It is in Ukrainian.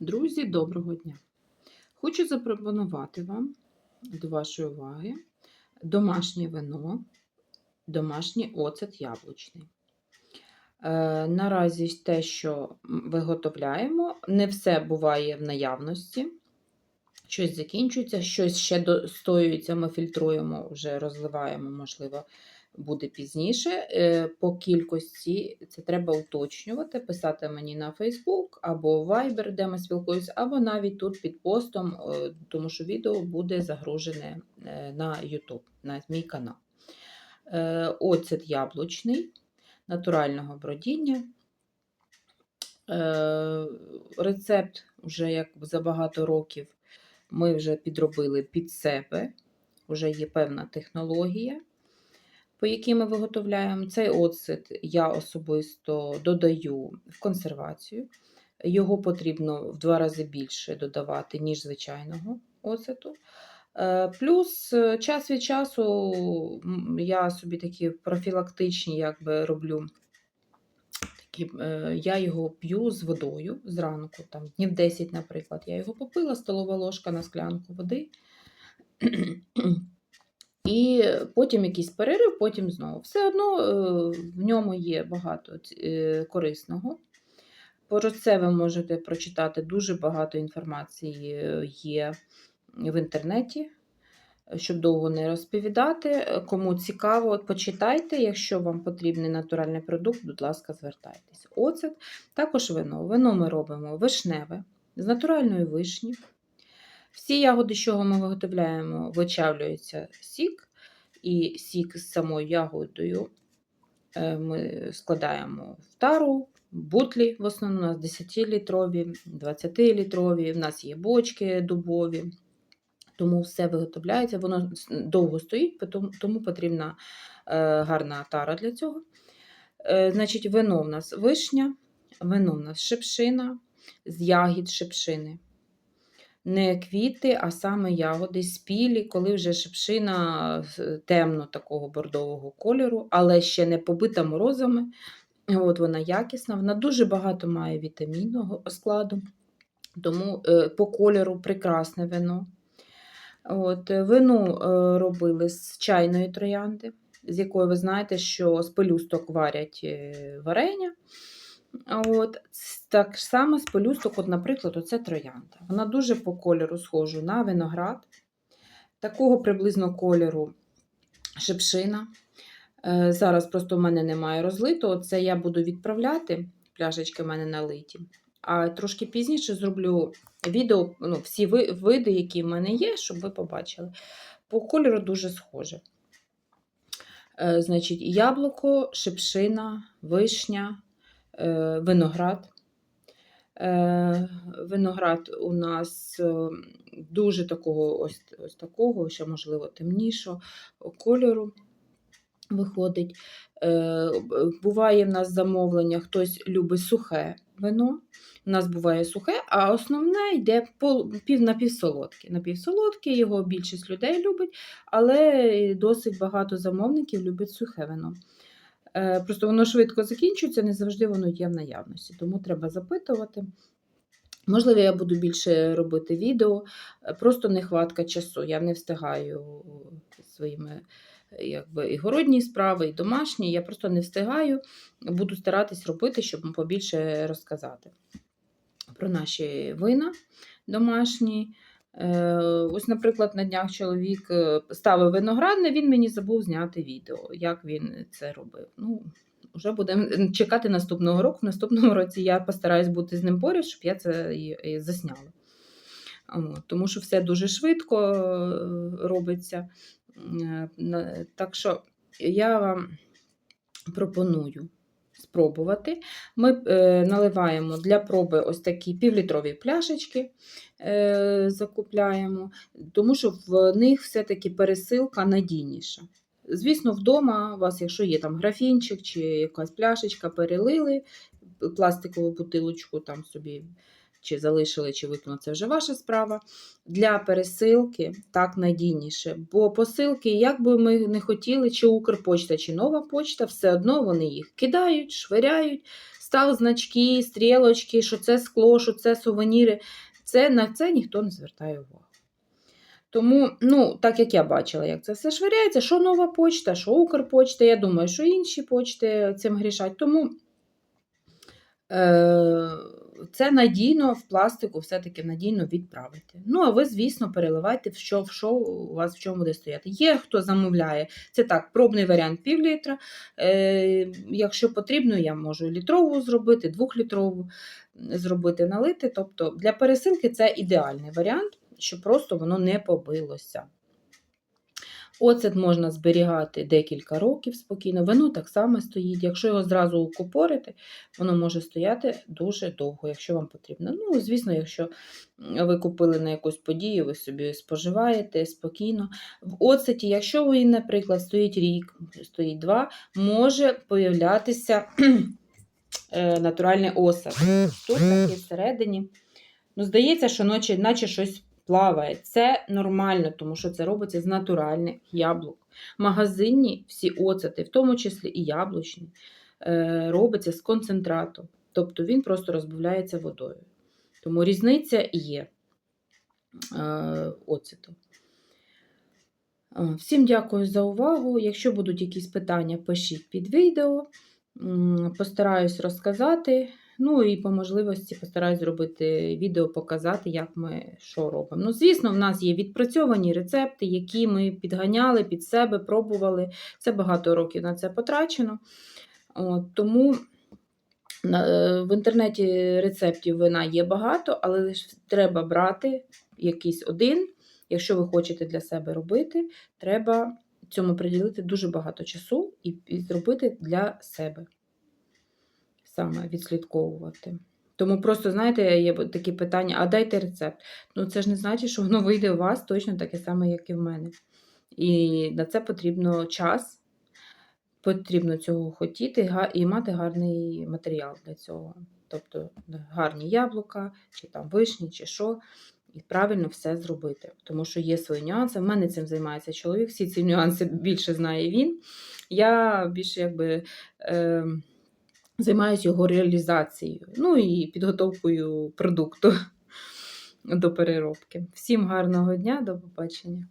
Друзі, доброго дня! Хочу запропонувати вам до вашої уваги домашнє вино, домашній оцет яблучний. Е, наразі те, що виготовляємо, не все буває в наявності. Щось закінчується, щось ще достоюється, ми фільтруємо, вже розливаємо, можливо, буде пізніше. Е, По кількості це треба уточнювати, писати мені на Facebook або Viber, де ми спілкуємося, або навіть тут під постом, е, тому що відео буде загружене е, на YouTube, на мій канал. Оцет яблучний, натурального бродіння. Рецепт вже як за багато років ми вже підробили під себе, вже є певна технологія по якій ми виготовляємо. Цей оцет я особисто додаю в консервацію. Його потрібно в два рази більше додавати, ніж звичайного оцету. Е, плюс е, час від часу я собі такі профілактичні якби роблю. Е, Я його п'ю з водою зранку, там, днів 10, наприклад. Я його попила, столова ложка на склянку води. І потім якийсь перерив, потім знову. Все одно е, в ньому є багато е, корисного. Про це ви можете прочитати дуже багато інформації е, є в інтернеті, щоб довго не розповідати. Кому цікаво, почитайте, якщо вам потрібний натуральний продукт, будь ласка, звертайтесь. Оцет, також вино. Вино ми робимо вишневе з натуральної вишні. Всі ягоди, чого ми виготовляємо, вичавлюється сік, і сік з самою ягодою е, ми складаємо в тару, бутлі, в основному у нас 10-літрові, 20-літрові, в нас є бочки дубові, тому все виготовляється, воно довго стоїть, тому потрібна е, гарна тара для цього. Е, значить, Вино в нас вишня, вино в нас шипшина з ягід шипшини не квіти, а саме ягоди спілі, коли вже шипшина темно такого бордового кольору, але ще не побита морозами. От Вона якісна, вона дуже багато має вітамінного складу, тому е, по кольору прекрасне вино. От, Вино е, робили з чайної троянди, з якої ви знаєте, що з пелюсток варять е, варення. От, Так само з пелюсток, от, наприклад, оце троянда. Вона дуже по кольору схожа на виноград. Такого приблизно кольору шипшина. Е, Зараз просто в мене немає розлитого. Це я буду відправляти, пляшечки в мене налиті. А трошки пізніше зроблю відео, ну, всі види, які в мене є, щоб ви побачили. По кольору дуже схоже. Е, Значить, яблуко, шипшина, вишня. Е, виноград. Е, виноград у нас е, дуже такого ось ось такого, ще, можливо, темнішого кольору виходить. Буває в нас замовлення, хтось любить сухе вино. У нас буває сухе, а основне йде пів напівсолодке. Його більшість людей любить, але досить багато замовників любить сухе вино. Е, просто воно швидко закінчується, не завжди воно є в наявності, тому треба запитувати. Можливо, я буду більше робити відео, е, просто нехватка часу. Я не встигаю своїми якби, і городні справи, і домашні. Я просто не встигаю, буду старатись робити, щоб побільше розказати про наші вина домашні. Е, ось, наприклад, на днях чоловік е, ставив виноградне, він мені забув зняти відео, як він це робив. Ну, вже будемо чекати наступного року. В наступному році я постараюсь бути з ним поряд, щоб я це і засняла. Тому що все дуже швидко е, робиться. Так що я вам пропоную спробувати. Ми е, наливаємо для проби ось такі півлітрові пляшечки, е, закупляємо, тому що в них все-таки пересилка надійніша. Звісно, вдома у вас, якщо є там графінчик чи якась пляшечка, перелили пластикову бутилочку там собі чи залишили, чи викинули, це вже ваша справа. Для пересилки так надійніше. Бо посилки, як би ми не хотіли, чи Укрпочта, чи нова почта, все одно вони їх кидають, швиряють. став значки, стрілочки, що це скло, що це сувеніри. Це, на це ніхто не звертає увагу. Тому, ну, так як я бачила, як це все швиряється, що нова почта, що Укрпочта, я думаю, що інші почти цим грішать. Тому е, це надійно в пластику все-таки надійно відправити. Ну, а ви, звісно, переливайте, в що, в що у вас в чому буде стояти. Є хто замовляє, це так, пробний варіант пів літра. Е, якщо потрібно, я можу літрову зробити, двохлітрову зробити, налити. Тобто для пересилки це ідеальний варіант, щоб просто воно не побилося. Оцет можна зберігати декілька років спокійно. Вино так само стоїть. Якщо його зразу укупорити, воно може стояти дуже довго, якщо вам потрібно. Ну, звісно, якщо ви купили на якусь подію, ви собі споживаєте спокійно. В оцеті, якщо він, наприклад, стоїть рік, стоїть два, може появлятися е, натуральний осад. Тут таки всередині. Ну, здається, що ночі, наче щось плаває. Це нормально, тому що це робиться з натуральних яблук. Магазинні всі оцети, в тому числі і яблучні, е, робиться з концентрату. Тобто він просто розбавляється водою. Тому різниця є е, оцету. Е, Всім дякую за увагу. Якщо будуть якісь питання, пишіть під відео. Постараюсь розказати. Ну і по можливості постараюсь зробити відео, показати, як ми що робимо. Ну, звісно, в нас є відпрацьовані рецепти, які ми підганяли під себе, пробували. Це багато років на це потрачено. От, тому е, в інтернеті рецептів вина є багато, але треба брати якийсь один. Якщо ви хочете для себе робити, треба цьому приділити дуже багато часу і, і зробити для себе саме відслідковувати. Тому просто, знаєте, є такі питання: а дайте рецепт. Ну, це ж не значить, що воно вийде у вас точно таке саме, як і в мене. І на це потрібно час, потрібно цього хотіти і мати гарний матеріал для цього. Тобто гарні яблука, чи там вишні, чи що. І правильно все зробити. Тому що є свої нюанси. В мене цим займається чоловік, всі ці нюанси більше знає він. Я більше якби. Е, займаюся його реалізацією, ну і підготовкою продукту до переробки. Всім гарного дня, до побачення!